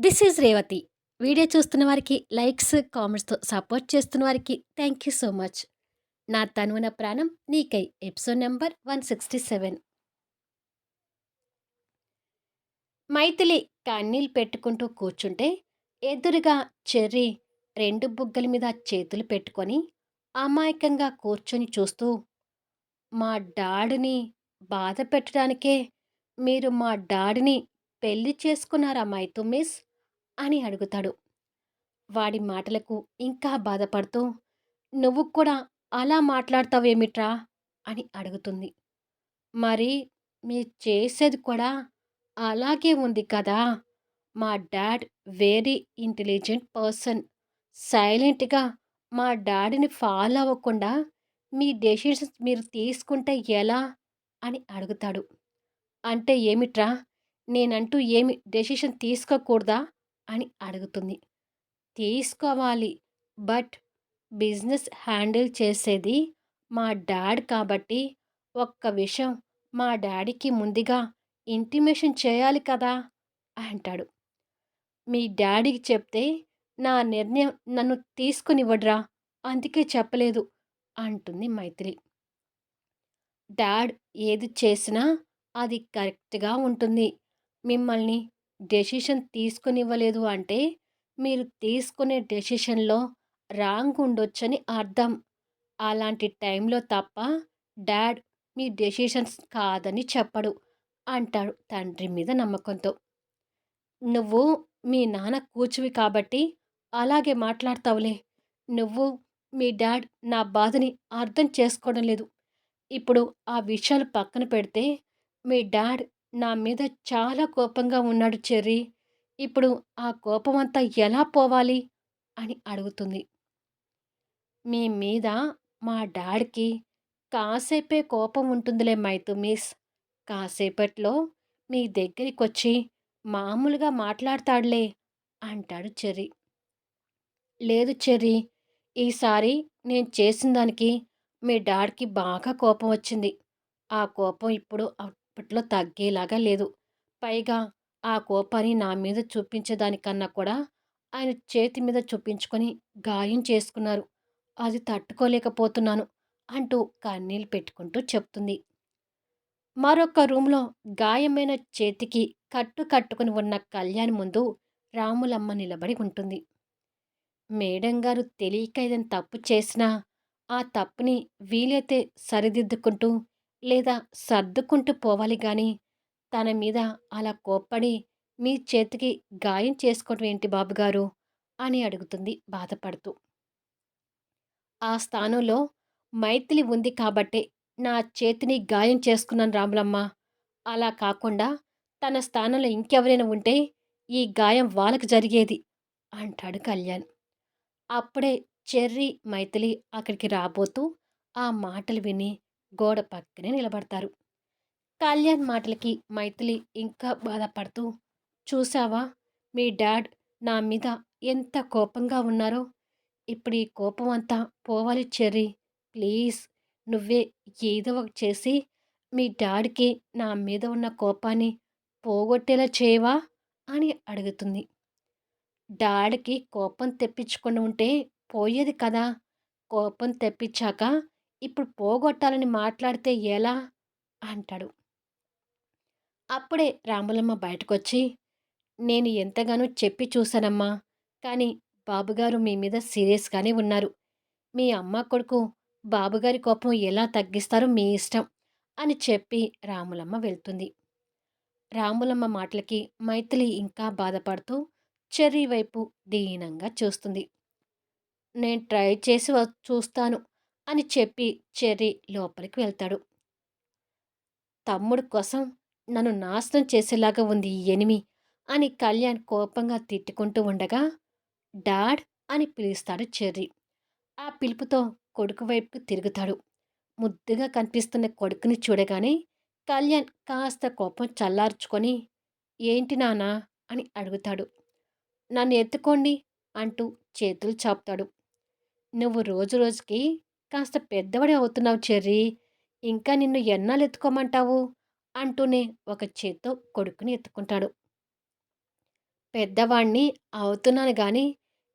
This is Revathi. Video చూస్తున్న వారికి likes, కామెంట్స్‌తో support చేస్తున్న వారికి థ్యాంక్ యూ సో మచ్. నా తనువున ప్రాణం నీకై ఎపిసోడ్ నంబర్ 167. మైథిలి కన్నీళ్ళు పెట్టుకుంటూ కూర్చుంటే ఎదురుగా చెర్రీ రెండు బుగ్గల మీద చేతులు పెట్టుకొని అమాయకంగా కూర్చొని చూస్తూ మా డాడిని బాధ పెట్టడానికే మీరు మా డాడిని పెళ్ళి చేసుకున్నారా మైతు మిస్ అని అడుగుతాడు. వాడి మాటలకు ఇంకా బాధపడుతూ నువ్వు కూడా అలా మాట్లాడతావేమిట్రా? అని అడుగుతుంది. మరి మీరు చేసేది కూడా అలాగే ఉంది కదా? మా డాడ్ వెరీ ఇంటెలిజెంట్ పర్సన్. సైలెంట్గా మా డాడీని ఫాలో అవ్వకుండా మీ డెసిషన్స్ మీరు తీసుకుంటే ఎలా? అని అడుగుతాడు. అంటే ఏమిట్రా? నేనంటూ ఏమి డెసిషన్ తీసుకోకూడదా? అని అడుగుతుంది. తీసుకోవాలి. బట్ బిజినెస్ హ్యాండిల్ చేసేది మా డాడ్ కాబట్టి ఒక్క విషయం మా డాడీకి ముందుగా ఇంటిమేషన్ చేయాలి కదా అంటాడు. మీ డాడీకి చెప్తే నా నిర్ణయం నన్ను తీసుకునివ్వడ్రా అందుకే చెప్పలేదు అంటుంది మైత్రి డాడ్ ఏది చేసినా అది కరెక్ట్గా ఉంటుంది. మిమ్మల్ని డెసిషన్ తీసుకునివ్వలేదు అంటే మీరు తీసుకునే డెసిషన్లో రాంగ్ ఉండొచ్చని అర్థం. అలాంటి టైంలో తప్ప డాడ్ మీ డెసిషన్స్ కాదని చెప్పడు అంటాడు తండ్రి మీద నమ్మకంతో. నువ్వు మీ నాన్న కూచువి కాబట్టి అలాగే మాట్లాడతావులే. నువ్వు మీ డాడ్ నా బాధని అర్థం చేసుకోవడం లేదు. ఇప్పుడు ఆ విషయాలు పక్కన పెడితే మీ డాడ్ నా మీద చాలా కోపంగా ఉన్నాడు చెర్రీ. ఇప్పుడు ఆ కోపం అంతా ఎలా పోవాలి? అని అడుగుతుంది. మీ మీద మా డాడ్కి కాసేపే కోపం ఉంటుందిలే మైతు మిస్. కాసేపట్లో మీ దగ్గరికి వచ్చి మామూలుగా మాట్లాడతాడులే అంటాడు చెర్రీ. లేదు చెర్రీ ఈసారి నేను చేసిన దానికి మీ డాడ్కి బాగా కోపం వచ్చింది. ఆ కోపం ఇప్పుడు అప్పట్లో తగ్గేలాగా లేదు. పైగా ఆ కోపాన్ని నా మీద చూపించేదానికన్నా కూడా ఆయన చేతి మీద చూపించుకొని గాయం చేసుకున్నారు. అది తట్టుకోలేకపోతున్నాను అంటూ కన్నీళ్ళు పెట్టుకుంటూ చెప్తుంది. మరొక రూమ్లో గాయమైన చేతికి కట్టు కట్టుకుని ఉన్న కళ్యాణ్ ముందు రాములమ్మ నిలబడి ఉంటుంది. మేడం గారు తెలియక ఏదైనా తప్పు చేసినా ఆ తప్పుని వీలైతే సరిదిద్దుకుంటూ లేదా సర్దుకుంటూ పోవాలి కానీ తన మీద అలా కోప్పడి మీ చేతికి గాయం చేసుకోవటం ఏంటి బాబుగారు అని అడుగుతుంది బాధపడుతూ. ఆ స్థానంలో మైథిలి ఉంది కాబట్టే నా చేతిని గాయం చేసుకున్నాను రాములమ్మ. అలా కాకుండా తన స్థానంలో ఇంకెవరైనా ఉంటే ఈ గాయం వాళ్ళకు జరిగేది అంటాడు కళ్యాణ్. అప్పుడే చెర్రీ మైథిలి అక్కడికి రాబోతూ ఆ మాటలు విని గోడ పక్కనే నిలబడతారు. కళ్యాణ్ మాటలకి మైథిలి ఇంకా బాధపడుతూ చూసావా మీ డాడ్ నా మీద ఎంత కోపంగా ఉన్నారో? ఇప్పుడు ఈ కోపం అంతా పోవాలి చెర్రీ. ప్లీజ్ నువ్వే ఏదో ఒక చేసి మీ డాడ్కి నా మీద ఉన్న కోపాన్ని పోగొట్టేలా చేయవా? అని అడుగుతుంది. డాడ్కి కోపం తెప్పించుకుని ఉంటే పోయేది కదా? కోపం తెప్పించాక ఇప్పుడు పోగొట్టాలని మాట్లాడితే ఎలా? అంటాడు. అప్పుడే రాములమ్మ బయటకొచ్చి నేను ఎంతగానో చెప్పి చూశానమ్మా కానీ బాబుగారు మీ మీద సీరియస్గానే ఉన్నారు. మీ అమ్మ కొడుకు బాబుగారి కోపం ఎలా తగ్గిస్తారో మీ ఇష్టం అని చెప్పి రాములమ్మ వెళ్తుంది. రాములమ్మ మాటలకి మైథిలి ఇంకా బాధపడుతూ చెర్రీ వైపు దీనంగా చూస్తుంది. నేను ట్రై చేసి చూస్తాను. అని చెప్పి చెర్రీ లోపలికి వెళ్తాడు. తమ్ముడు కోసం నన్ను నాశనం చేసేలాగా ఉంది ఈ ఎనిమి అని కళ్యాణ్ కోపంగా తిట్టుకుంటూ ఉండగా డాడ్ అని పిలుస్తాడు చెర్రీ. ఆ పిలుపుతో కొడుకు వైపుకు తిరుగుతాడు. ముద్దుగా కనిపిస్తున్న కొడుకుని చూడగానే కళ్యాణ్ కాస్త కోపం చల్లార్చుకొని ఏంటి నానా అని అడుగుతాడు. నన్ను ఎత్తుకోండి అంటూ చేతులు చాపుతాడు. నువ్వు రోజు రోజుకి కాస్త పెద్దవాడే అవుతున్నావు చెర్రీ ఇంకా నిన్ను ఎన్నాళ్ళు ఎత్తుకోమంటావు అంటూనే ఒక చేత్తో కొడుకుని ఎత్తుకుంటాడు పెద్దవాణ్ణి అవుతున్నాను కానీ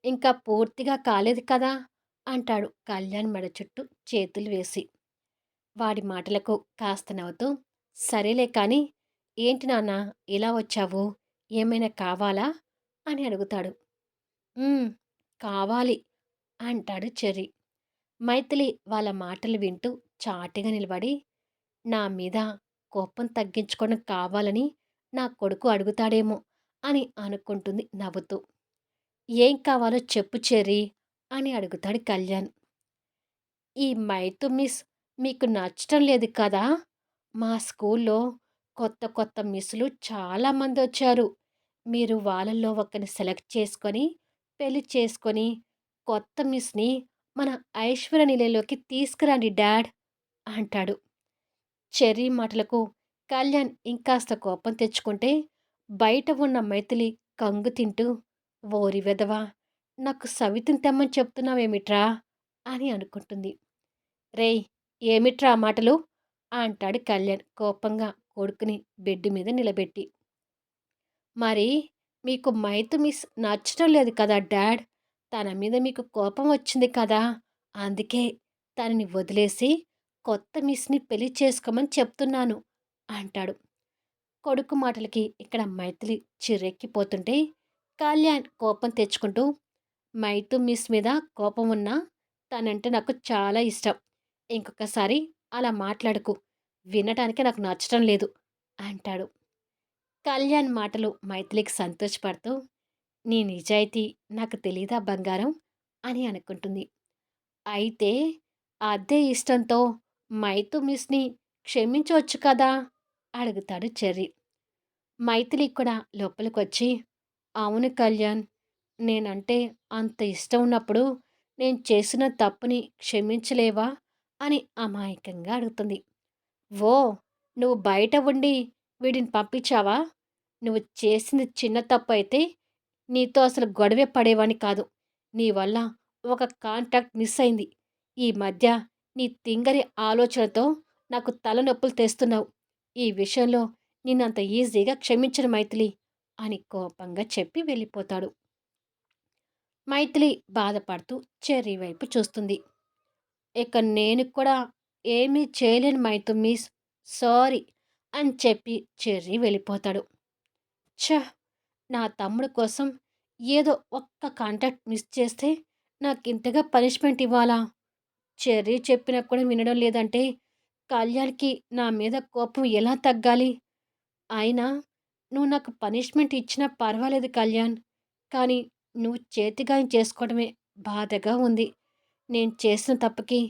ఇంకా పూర్తిగా కాలేదు కదా! అంటాడు కళ్యాణ్ మెడ చుట్టూ చేతులు వేసి. వాడి మాటలకు కాస్త నవ్వుతూ, సరేలే కానీ, ఏంటి నాన్న ఇలా వచ్చావు? ఏమైనా కావాలా? అని అడుగుతాడు. కావాలి అంటాడు చెర్రీ. మైథిలి వాళ్ళ మాటలు వింటూ చాటుగా నిలబడి, నా మీద కోపం తగ్గించుకోవడం కావాలని నా కొడుకు అడుగుతాడేమో అని అనుకుంటుంది నవ్వుతూ. ఏం కావాలో చెప్పు చెర్రీ అని అడుగుతాడు కళ్యాణ్. ఈ మైతు మిస్ మీకు నచ్చటం లేదు కదా? మా స్కూల్లో కొత్త కొత్త మిస్సులు చాలామంది వచ్చారు. మీరు వాళ్ళల్లో ఒకరిని సెలెక్ట్ చేసుకొని, పెళ్ళి చేసుకొని, కొత్త మిస్‌ని మన ఐశ్వర్య నిలయంలోకి తీసుకురండి డాడ్ అంటాడు. చెర్రీ మాటలకు కళ్యాణ్ ఇంకాస్త కోపం తెచ్చుకుంటే, బయట ఉన్న మైథిలి కంగు తింటూ, ఓరి వెధవ నాకు సవితిని తెమ్మని చెప్తున్నావేమిట్రా అని అనుకుంటుంది. రేయ్ ఏమిట్రా మాటలు అంటాడు కళ్యాణ్ కోపంగా కొడుకుని బెడ్ మీద నిలబెట్టి. మరి మీకు మైతు మిస్ నచ్చడం లేదు కదా డాడ్ తన మీద మీకు కోపం వచ్చింది కదా! అందుకే తనని వదిలేసి కొత్త మిస్ని పెళ్ళి చేసుకోమని చెప్తున్నాను అంటాడు. కొడుకు మాటలకి ఇక్కడ మైథిలి చిరెక్కిపోతుంటే కళ్యాణ్ కోపం తెచ్చుకుంటూ మైతు మిస్ మీద కోపం ఉన్నా తనంటే నాకు చాలా ఇష్టం. ఇంకొకసారి అలా మాట్లాడకు. వినటానికి నాకు నచ్చడం లేదు అంటాడు. కళ్యాణ్ మాటలు మైథిలికి సంతోషపడుతూ నీ నిజాయితీ నాకు తెలీదా బంగారం? అని అనుకుంటుంది. అయితే అద్దె ఇష్టంతో మైతు మిస్ని క్షమించవచ్చు కదా? అడుగుతాడు చెర్రీ. మైథిలి కూడా లోపలికి వచ్చి అవును కళ్యాణ్ నేనంటే అంత ఇష్టం ఉన్నప్పుడు నేను చేసిన తప్పుని క్షమించలేవా? అని అమాయకంగా అడుగుతుంది. ఓ నువ్వు బయట ఉండి వీడిని పంపించావా? నువ్వు చేసిన చిన్న తప్పు అయితే నీతో అసలు గొడవే పడేవాణ్ణి కాదు. నీ వల్ల ఒక కాంటాక్ట్ మిస్ అయింది. ఈ మధ్య నీ తింగరి ఆలోచనతో నాకు తలనొప్పులు తెస్తున్నావు. ఈ విషయంలో నిన్నంత ఈజీగా క్షమించిన మైథిలి అని కోపంగా చెప్పి వెళ్ళిపోతాడు. మైథిలి బాధపడుతూ చెర్రీ వైపు చూస్తుంది. ఇక నేను కూడా ఏమీ చేయలేను మైతు మిస్. సారీ అని చెప్పి చెర్రీ వెళ్ళిపోతాడు. ఛ! నా తమ్ముడు కోసం ఏదో ఒక్క కాంటాక్ట్ మిస్ చేస్తే నాకు ఇంతగా పనిష్మెంట్ ఇవ్వాలా? చెర్రీ చెప్పినా కూడా వినడం లేదంటే కళ్యాణ్కి నా మీద కోపం ఎలా తగ్గాలి? అయినా నువ్వు నాకు పనిష్మెంట్ ఇచ్చినా పర్వాలేదు కళ్యాణ్ కానీ నువ్వు చేతిగాయం చేసుకోవడమే బాధగా ఉంది. నేను చేసిన తప్పుకి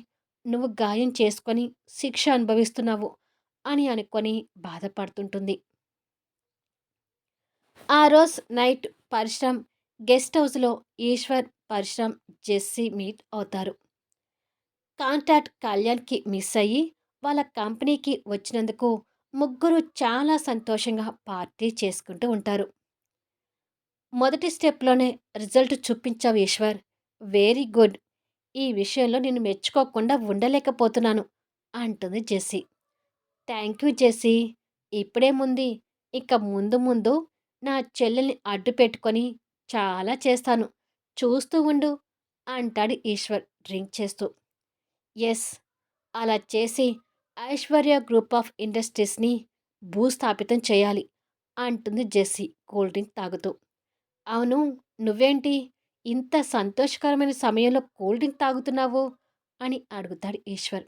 నువ్వు గాయం చేసుకొని శిక్ష అనుభవిస్తున్నావు అని అనుకొని బాధపడుతుంటుంది. ఆ రోజు నైట్ పరిశ్రమ్ గెస్ట్ హౌస్లో ఈశ్వర్ పరిశ్రమ్ జెస్సీ మీట్ అవుతారు. కాంటాక్ట్ కళ్యాణ్కి మిస్ అయ్యి వాళ్ళ కంపెనీకి వచ్చినందుకు ముగ్గురు చాలా సంతోషంగా పార్టీ చేసుకుంటూ ఉంటారు. మొదటి స్టెప్లోనే రిజల్ట్ చూపించావు ఈశ్వర్. Very good. ఈ విషయంలో నేను మెచ్చుకోకుండా ఉండలేకపోతున్నాను అంటుంది జెస్సీ. Thank you Jessie. ఇప్పుడేముంది? ఇక ముందు ముందు నా చెల్లెల్ని అడ్డు పెట్టుకొని చాలా చేస్తాను. చూస్తూ ఉండు అంటాడు ఈశ్వర్ డ్రింక్ చేస్తూ. ఎస్ అలా చేసి ఐశ్వర్య గ్రూప్ ఆఫ్ ఇండస్ట్రీస్ని భూస్థాపితం చేయాలి అంటుంది జెస్సీ కూల్ డ్రింక్ తాగుతూ. అవును నువ్వేంటి ఇంత సంతోషకరమైన సమయంలో కూల్ డ్రింక్ తాగుతున్నావు? అని అడుగుతాడు ఈశ్వర్.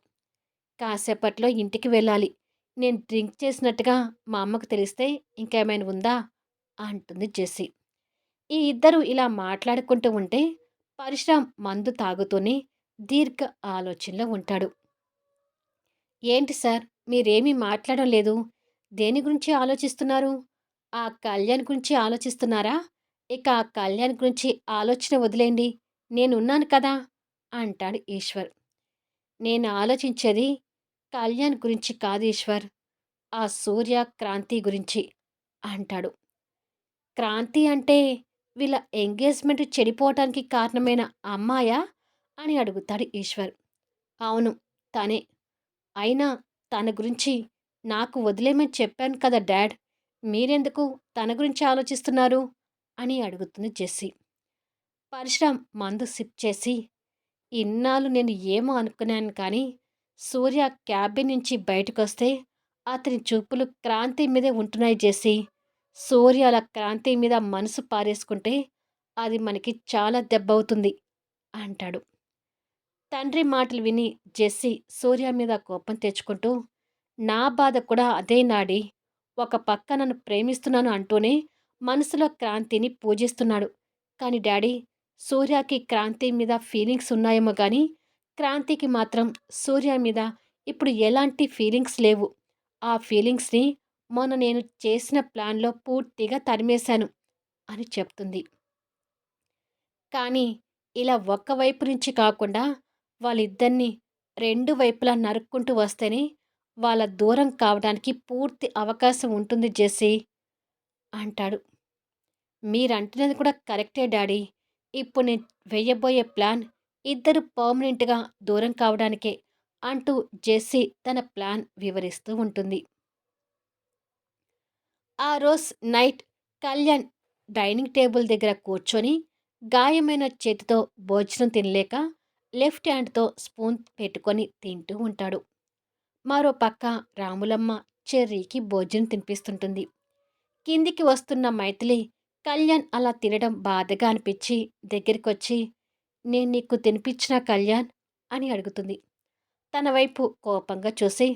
కాసేపట్లో ఇంటికి వెళ్ళాలి. నేను డ్రింక్ చేసినట్టుగా మా అమ్మకు తెలిస్తే ఇంకేమైనా ఉందా? అంటుంది జెస్సీ. ఈ ఇద్దరు ఇలా మాట్లాడుకుంటూ ఉంటే పరిశ్రమ మందు తాగుతూనే దీర్ఘ ఆలోచనలో ఉంటాడు. ఏంటి సార్ మీరేమీ మాట్లాడడం లేదు? దేని గురించి ఆలోచిస్తున్నారు? ఆ కళ్యాణ్ గురించి ఆలోచిస్తున్నారా? ఇక ఆ కళ్యాణ్ గురించి ఆలోచన వదిలేండి నేనున్నాను కదా! అంటాడు ఈశ్వర్. నేను ఆలోచించేది కళ్యాణ్ గురించి కాదు ఈశ్వర్ ఆ సూర్య క్రాంతి గురించి అంటాడు. క్రాంతి అంటే వీళ్ళ ఎంగేజ్మెంట్ చెడిపోవటానికి కారణమైన అమ్మాయా అని అడుగుతాడు ఈశ్వర్ అవును తనే అయినా తన గురించి నాకు వదిలేమని చెప్పాను కదా డాడ్ మీరెందుకు తన గురించి ఆలోచిస్తున్నారు అని అడుగుతుంది జెస్సీ. పరశురామ్ మందు సిప్ చేసి, ఇన్నాళ్ళు నేను ఏమో అనుకున్నాను కానీ, సూర్య క్యాబిన్ నుంచి బయటకొస్తే అతని చూపులు క్రాంతి మీదే ఉంటున్నాయి జెస్సీ. సూర్య అలా క్రాంతి మీద మనసు పారేసుకుంటే అది మనకి చాలా దెబ్బవుతుంది అంటాడు. తండ్రి మాటలు విని జెస్సీ సూర్య మీద కోపం తెచ్చుకుంటూ, నా బాధ కూడా అదే నాడి. ఒక పక్క నన్ను ప్రేమిస్తున్నాను అంటూనే మనసులో క్రాంతిని పూజిస్తున్నాడు. కానీ డాడీ సూర్యకి క్రాంతి మీద ఫీలింగ్స్ ఉన్నాయేమో కానీ క్రాంతికి మాత్రం సూర్య మీద ఇప్పుడు ఎలాంటి ఫీలింగ్స్ లేవు. ఆ ఫీలింగ్స్‌ని మొన్న నేను చేసిన ప్లాన్‌లో పూర్తిగా తరిమేశాను అని చెప్తుంది. కానీ ఇలా ఒక్క వైపు నుంచి కాకుండా వాళ్ళిద్దరిని రెండు వైపులా నరుక్కుంటూ వస్తేనే వాళ్ళ దూరం కావడానికి పూర్తి అవకాశం ఉంటుంది జెస్సీ అంటాడు. మీరంటున్నది కూడా కరెక్టే డాడీ. ఇప్పుడు నేను వెయ్యబోయే ప్లాన్ ఇద్దరు పర్మనెంట్‌గా దూరం కావడానికే అంటూ జెస్సీ తన ప్లాన్ వివరిస్తూ ఉంటుంది. ఆ రోజు నైట్ కళ్యాణ్ డైనింగ్ టేబుల్ దగ్గర కూర్చొని గాయమైన చేతితో భోజనం తినలేక లెఫ్ట్ హ్యాండ్తో స్పూన్ పెట్టుకొని తింటూ ఉంటాడు. మరో పక్క రాములమ్మ చెర్రీకి భోజనం తినిపిస్తుంటుంది. కిందికి వస్తున్న మైథిలి కళ్యాణ్ అలా తినడం బాధగా అనిపించి దగ్గరికి వచ్చి నేను నీకు తినిపించిన కళ్యాణ్ అని అడుగుతుంది. తన వైపు కోపంగా చూసి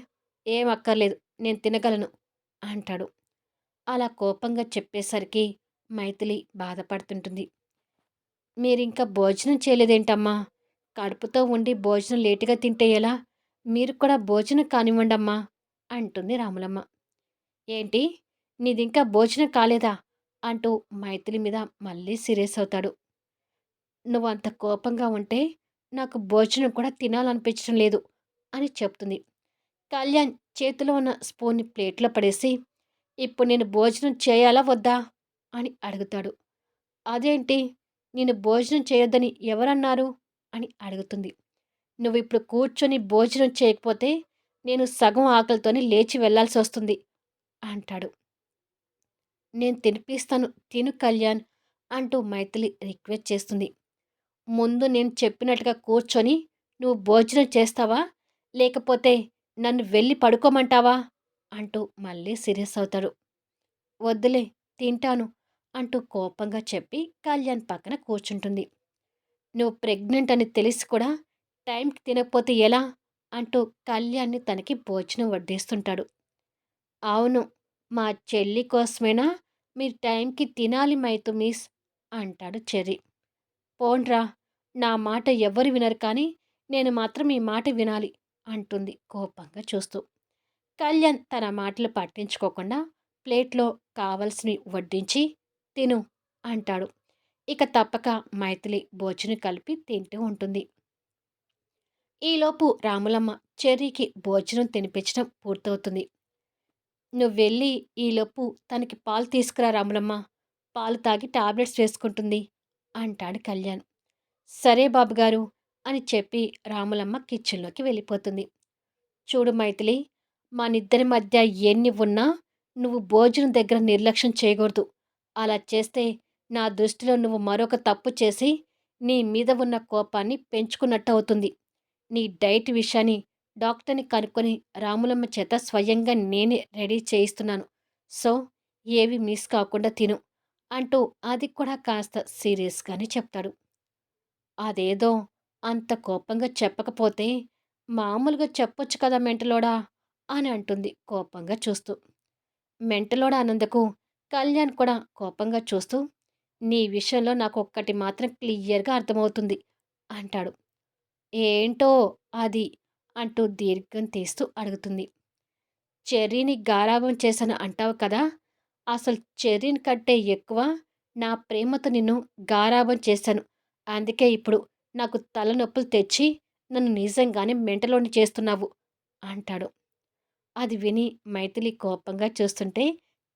ఏం అక్కర్లేదు నేను తినగలను అంటాడు. అలా కోపంగా చెప్పేసరికి మైథిలి బాధపడుతుంటుంది. మీరింకా భోజనం చేయలేదేంటమ్మా? కడుపుతో ఉండి భోజనం లేటుగా తింటే ఎలా? మీరు కూడా భోజనం కానివ్వండమ్మా అంటుంది రాములమ్మ. ఏంటి నీదింకా భోజనం కాలేదా? అంటూ మైథిలి మీద మళ్ళీ సీరియస్ అవుతాడు. నువ్వు అంత కోపంగా ఉంటే నాకు భోజనం కూడా తినాలనిపించడం లేదు అని చెప్తుంది. కళ్యాణ్ చేతిలో ఉన్న స్పూన్ని ప్లేట్లో పడేసి ఇప్పుడు నేను భోజనం చేయాలా వద్దా అని అడుగుతాడు. అదేంటి నేను భోజనం చేయొద్దని ఎవరన్నారు అని అడుగుతుంది. నువ్వు ఇప్పుడు కూర్చొని భోజనం చేయకపోతే నేను సగం ఆకలితోనే లేచి వెళ్ళాల్సి వస్తుంది అంటాడు. నేను తినిపిస్తాను తిను కళ్యాణ్ అంటూ మైథిలి రిక్వెస్ట్ చేస్తుంది. ముందు నేను చెప్పినట్టుగా కూర్చొని నువ్వు భోజనం చేస్తావా లేకపోతే నన్ను వెళ్ళి పడుకోమంటావా అంటూ మళ్ళీ సీరియస్ అవుతాడు. వద్దులే తింటాను అంటూ కోపంగా చెప్పి కళ్యాణ్ పక్కన కూర్చుంటుంది. నువ్వు ప్రెగ్నెంట్ అని తెలిసి కూడా టైంకి తినకపోతే ఎలా అంటూ కళ్యాణ్ని తనకి భోజనం వడ్డిస్తుంటాడు. అవును మా చెల్లి కోసమేనా మీరు టైంకి తినాలి మైతు మిస్ అంటాడు చెర్రీ. పోండ్రా నా మాట ఎవ్వరు వినరు కానీ నేను మాత్రం ఈ మాట వినాలి అంటుంది కోపంగా చూస్తూ. కళ్యాణ్ తన మాటలు పట్టించుకోకుండా ప్లేట్లో కావలసినవి వడ్డించి తిను అంటాడు. ఇక తప్పక మైథిలి భోజనం కలిపి తింటూ ఉంటుంది. ఈలోపు రాములమ్మ చెర్రీకి భోజనం తినిపించడం పూర్తవుతుంది. నువ్వు వెళ్ళి ఈలోపు తనకి పాలు తీసుకురా రాములమ్మ. పాలు తాగి టాబ్లెట్స్ వేసుకుంటుంది అంటాడు కళ్యాణ్. సరే బాబుగారు అని చెప్పి రాములమ్మ కిచెన్లోకి వెళ్ళిపోతుంది. చూడు మైథిలి మనిద్దరి మధ్య ఎన్ని ఉన్నా నువ్వు భోజనం దగ్గర నిర్లక్ష్యం చేయకూడదు. అలా చేస్తే నా దృష్టిలో నువ్వు మరొక తప్పు చేసి నీ మీద ఉన్న కోపాన్ని పెంచుకున్నట్టు అవుతుంది. నీ డైట్ విషయాన్ని డాక్టర్ని కనుక్కొని రాములమ్మ చేత స్వయంగా నేనే రెడీ చేయిస్తున్నాను. సో ఏవి మిస్ కాకుండా తిను అంటూ అది కూడా కాస్త సీరియస్గానే చెప్తాడు. అదేదో అంత కోపంగా చెప్పకపోతే మామూలుగా చెప్పొచ్చు కదా మెంటలోడా అని అంటుంది కోపంగా చూస్తూ. మెంటలోడ అన్నందుకు కళ్యాణ్ కూడా కోపంగా చూస్తూ నీ విషయంలో నాకు ఒక్కటి మాత్రం క్లియర్గా అర్థమవుతుంది అంటాడు. ఏంటో అది అంటూ దీర్ఘం తీస్తూ అడుగుతుంది. చెర్రీని గారాబం చేశాను అంటావు కదా అసలు చెర్రీని కంటే ఎక్కువ నా ప్రేమతో నిన్ను గారాబం చేశాను అందుకే ఇప్పుడు నాకు తలనొప్పులు తెచ్చి నన్ను నిజంగానే మెంటలోని చేస్తున్నావు అంటాడు. అది విని మైథిలి కోపంగా చూస్తుంటే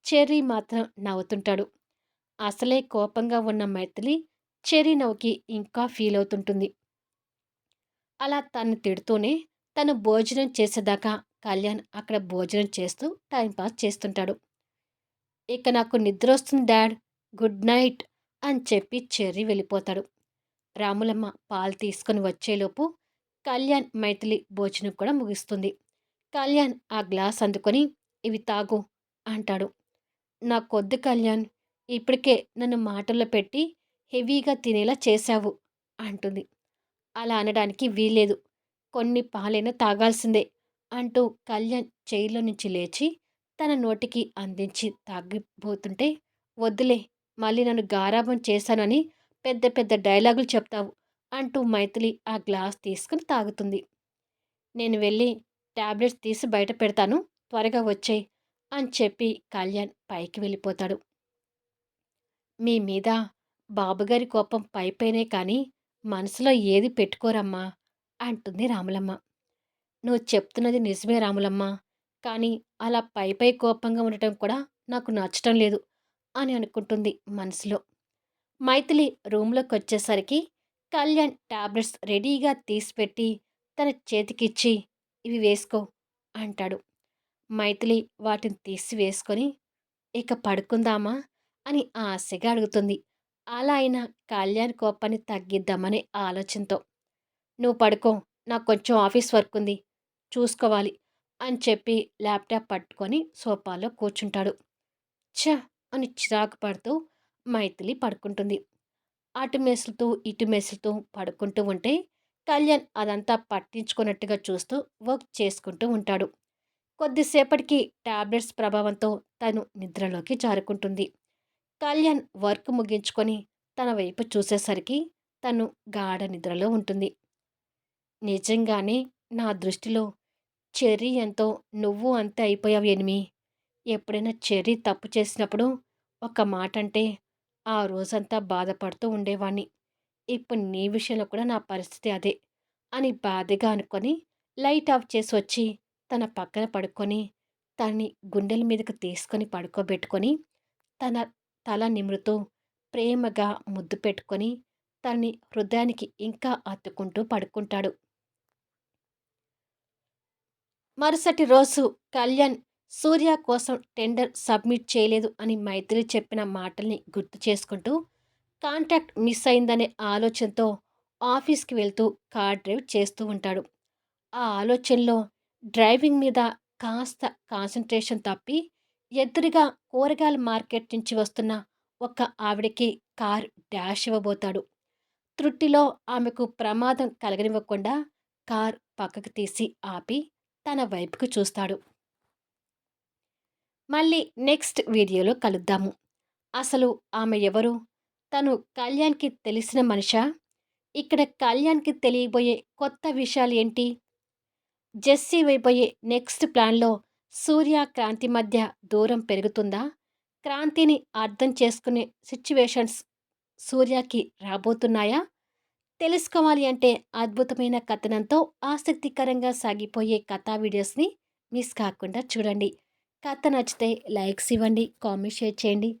చెర్రీ మాత్రం నవ్వుతుంటాడు. అసలే కోపంగా ఉన్న మైథిలి చెర్రీ నవ్వుకి ఇంకా ఫీల్ అవుతుంటుంది. అలా తను తిడుతూనే తను భోజనం చేసేదాకా కళ్యాణ్ అక్కడ భోజనం చేస్తూ టైంపాస్ చేస్తుంటాడు. ఇక నాకు నిద్ర వస్తుంది డాడ్ గుడ్ నైట్ అని చెప్పి చెర్రీ వెళ్ళిపోతాడు రాములమ్మ పాలు తీసుకుని వచ్చేలోపు కళ్యాణ్ మైథిలి భోజనం కూడా ముగిస్తుంది కళ్యాణ్ ఆ గ్లాస్ అందుకొని ఇవి తాగు అంటాడు. నా కొద్ది కళ్యాణ్ ఇప్పటికే నన్ను మాటల్లో పెట్టి హెవీగా తినేలా చేశావు అంటుంది. అలా అనడానికి వీలేదు కొన్ని పాలైనా తాగాల్సిందే అంటూ కళ్యాణ్ చేయిలో నుంచి లేచి తన నోటికి అందించి తాగిపోతుంటే వద్దులే మళ్ళీ నన్ను గారాబం చేశానని పెద్ద పెద్ద డైలాగులు చెప్తావు అంటూ మైథిలి ఆ గ్లాస్ తీసుకుని తాగుతుంది. నేను వెళ్ళి ట్యాబ్లెట్స్ తీసి బయట పెడతాను. త్వరగా వచ్చేయి అని చెప్పి కళ్యాణ్ పైకి వెళ్ళిపోతాడు. మీ మీద బాబుగారి కోపం పైపైనే కానీ మనసులో ఏది పెట్టుకోరమ్మా అంటుంది రాములమ్మ. నువ్వు చెప్తున్నది నిజమే రాములమ్మ కానీ అలా పైపై కోపంగా ఉండటం కూడా నాకు నచ్చటం లేదు అని అనుకుంటుంది మనసులో. మైథిలి రూమ్లోకి వచ్చేసరికి కళ్యాణ్ టాబ్లెట్స్ రెడీగా తీసిపెట్టి తన చేతికిచ్చి ఇవి వేసుకో అంటాడు. మైథిలి వాటిని తీసి వేసుకొని ఇక పడుకుందామా? అని ఆశగా అడుగుతుంది. అలా అయినా కళ్యాణ్ కోపాన్ని తగ్గిద్దామనే ఆలోచనతో నువ్వు పడుకో నాకు కొంచెం ఆఫీస్ వర్క్ ఉంది చూసుకోవాలి అని చెప్పి ల్యాప్టాప్ పట్టుకొని సోఫాలో కూర్చుంటాడు. ఛ! అని చిరాకు పడుతూ మైథిలి పడుకుంటుంది. అటు మెసులుతూ ఇటు మెసులుతూ పడుకుంటూ ఉంటే కళ్యాణ్ అదంతా పట్టించుకున్నట్టుగా చూస్తూ వర్క్ చేసుకుంటూ ఉంటాడు. కొద్దిసేపటికి టాబ్లెట్స్ ప్రభావంతో తను నిద్రలోకి జారుకుంటుంది. కళ్యాణ్ వర్క్ ముగించుకొని తన వైపు చూసేసరికి తను గాఢ నిద్రలో ఉంటుంది. నిజంగానే నా దృష్టిలో చెర్రీ ఎంతో నువ్వు అంతే అయిపోయావు ఎనిమి ఎప్పుడైనా చెర్రీ తప్పు చేసినప్పుడు ఒక మాట అంటే ఆ రోజంతా బాధపడుతూ ఉండేవాణ్ణి. ఇప్పుడు నీ విషయంలో కూడా నా పరిస్థితి అదే అని బాధగా అనుకొని లైట్ ఆఫ్ చేసి వచ్చి తన పక్కన పడుకొని తన్ని గుండెల మీదకు తీసుకొని పడుకోబెట్టుకొని తన తల నిమురుతూ ప్రేమగా ముద్దు పెట్టుకొని తన్ని హృదయానికి ఇంకా అత్తుకుంటూ పడుకుంటాడు. మరుసటి రోజు కళ్యాణ్ సూర్య కోసం టెండర్ సబ్మిట్ చేయలేదు అని మైత్రి చెప్పిన మాటల్ని గుర్తు చేసుకుంటూ కాంటాక్ట్ మిస్ అయిందనే ఆలోచనతో ఆఫీస్కి వెళ్తూ కార్ డ్రైవ్ చేస్తూ ఉంటాడు. ఆ ఆలోచనలో డ్రైవింగ్ మీద కాస్త కాన్సన్ట్రేషన్ తప్పి ఎదురుగా కూరగాయల మార్కెట్ నుంచి వస్తున్న ఒక ఆవిడకి కార్ డాష్ ఇవ్వబోతాడు. త్రుట్టిలో ఆమెకు ప్రమాదం కలగనివ్వకుండా కార్ పక్కకు తీసి ఆపి తన వైపుకు చూస్తాడు. మళ్ళీ నెక్స్ట్ వీడియోలో కలుద్దాము. అసలు ఆమె ఎవరు? తను కళ్యాణ్కి తెలిసిన మనిషా? ఇక్కడ కళ్యాణ్కి తెలియబోయే కొత్త విషయాలు ఏంటి? జెస్సీ వైపోయే నెక్స్ట్ ప్లాన్లో సూర్య క్రాంతి మధ్య దూరం పెరుగుతుందా? క్రాంతిని అర్థం చేసుకునే సిచ్యువేషన్స్ సూర్యకి రాబోతున్నాయా? తెలుసుకోవాలి అంటే అద్భుతమైన కథనంతో ఆసక్తికరంగా సాగిపోయే కథా వీడియోస్ని మిస్ కాకుండా చూడండి. కథ నచ్చితే లైక్స్ ఇవ్వండి కామెంట్ షేర్ చేయండి.